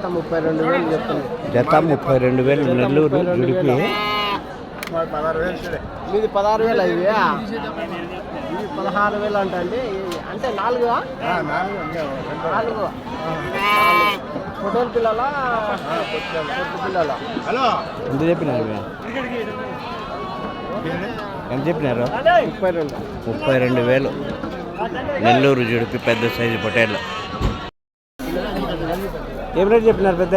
జత ముప్పై రెండు వేలు జత ముప్పై రెండు వేలు నెల్లూరు జుడిపి మీది పదహారు వేలు ఇవి? పదహారు వేలు అంటే అండి. అంటే నాలుగు నాలుగు ఫోటోల పిల్లల? పొట్టు పిల్లల? ఎంత చెప్పినారు? ఎంత చెప్పినారు? ముప్పై రెండు. ముప్పై రెండు వేలు. నెల్లూరు జుడిపి పెద్ద సైజు పొటేళ్ళు ఏం రేట్ చెప్పినారు పెద్ద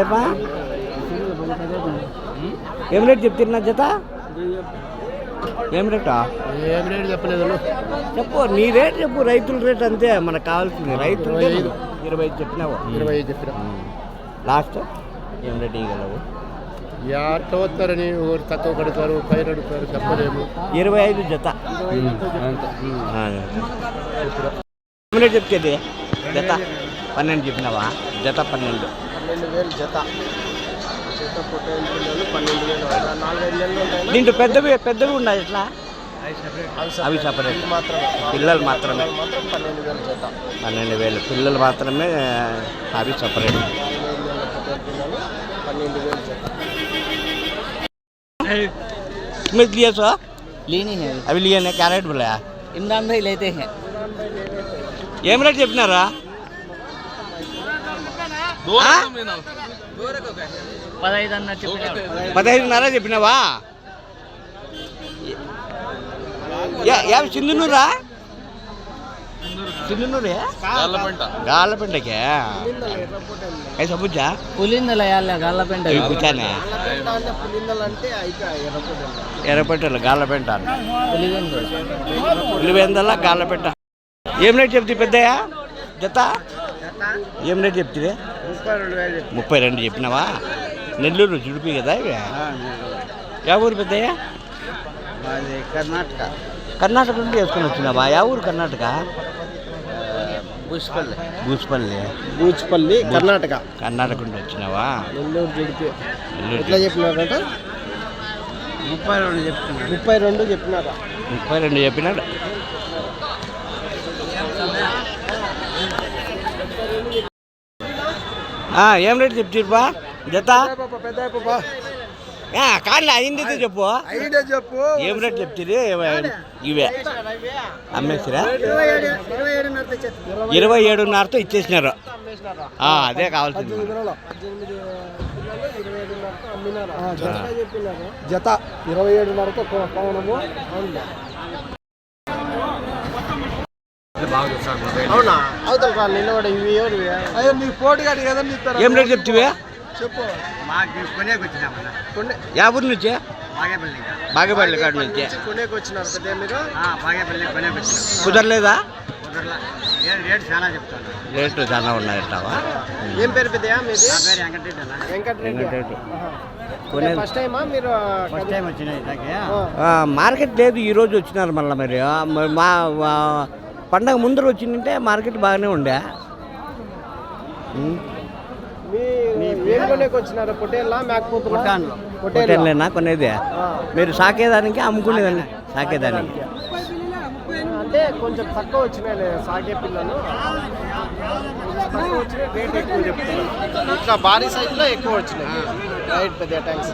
ఏం రేట్ చెప్తున్నా జత? ఏం రేటా? ఏం రేటు చెప్పలేదు. చెప్పు నీ రేట్ చెప్పు రైతుల రేట్ అంతే మనకు కావాల్సింది. రైతులు ఇరవై ఐదు. చెప్పినావు? ఇరవై ఐదు చెప్పిన. లాస్ట్? ఏం రేట్ ఇవ్వగలవు ఒకరు తక్కువ కడతారు పైన అడుగుతారు చెప్పలేము. ఇరవై ఐదు జత. ఏం రేట్ చెప్తేది జత? పన్నెండు చెప్పినావా? జత పన్నెండు పన్నెండు వేలు జత జత పొట్టేలు పిల్లలు పన్నెండు వేలు నాలుగైదు నెలలు ఉంటాయి దీంట్లో పెద్దవి పెద్దవి ఉన్నాయి ఎట్లా అవి separate. ఇవి మాత్రమే పిల్లలు మాత్రమే మాత్రం పన్నెండు వేలు జత పన్నెండు వేలు పిల్లలు మాత్రమే అవి సపరేట్ నాలుగైదు నెలల పొట్టేలు పిల్లలు పన్నెండు వేలు జత में लिए सो लेनी है అవి लिए క్యారెట్ बोला इमरान भाई लेते हैं ఏం రేట్ చెప్పినారా పదహైదున్నర చెప్పినావా? యాభై సింధునూరా? సింధునూరే? గాళ్ళపెంటకే పులిందల ఎర్రపెట్టలు గాళ్ళపెంట ఏం రేట్ చెప్తే పెద్దయ్య? జత? ఏం రేట్ చెప్తే ముప్పై రెండు చెప్పినావా? నెల్లూరు జుడిపి కదా ఇవి? యా ఊరు పెద్దయ్య? కర్ణాటక. కర్ణాటక నుండి వేసుకొని వచ్చినావా? యా ఊరు కర్ణాటక? బుష్పల్లి బూచిపల్లి బూచిపల్లి కర్ణాటక. కర్ణాటక నుండి వచ్చినావా? నెల్లూరు జడిపి. ఎట్లా చెప్పినారంట ముప్పై రెండు చెప్తున్నా ముప్పై రెండు చెప్పినారా. ముప్పై రెండు చెప్పినాడు ఏం రేట్ చెప్తుర్పా జత? కానీ అయింది చెప్పు. చెప్పు. ఏం రేట్ చెప్తుంది ఇవే అమ్మేసిరా? ఇరవై ఏడున్నరతో ఇచ్చేసినారు. అదే కావాల్సింది. జత. ఇరవై ఏడున్నరతో పవనము అవునా? అవతల రా నిలబడి ఇవి ఎవరు అయ్యో నీ పోటీ కాదు కదా నీ ఏం రేట్ చెప్తివే? చెప్పు. కొనే యా ఊరు నుంచి? బాగేపల్లి కాడ నుంచి. కొనేకి వచ్చినారు పెద్ద మీరు? కుదరలేదా? రేటు చాలా చెప్తాను. రేట్లు చాలా ఉన్నాయంటావా ఏం పేరు పెద్దయా మీది? పేరు వెంకటరెడ్డి అన్న. వెంకటరెడ్డి. వెంకటరెడ్డి. కొనే- ఫస్ట్ టైమా మీరు ఫస్ట్ టైం వచ్చినాయి మార్కెట్ లేదు ఈరోజు వచ్చినారు మళ్ళీ మరి. మా పండగ ముందర వచ్చిందంటే మార్కెట్ బాగానే ఉండే. హోటల్లేనా కొనేది. మీరు సాకేదానికి అమ్ముకునేదాన్ని. సాకేదానికి. అంటే కొంచెం తక్కువ వచ్చినాయి సాగే పిల్లలు. తక్కువ వచ్చినాయి రేట్ ఎక్కువ చెప్తున్నారు. ఇంకా భారీ సైజులో ఎక్కువ వచ్చినాయి. రైట్ పెద్ద థ్యాంక్స్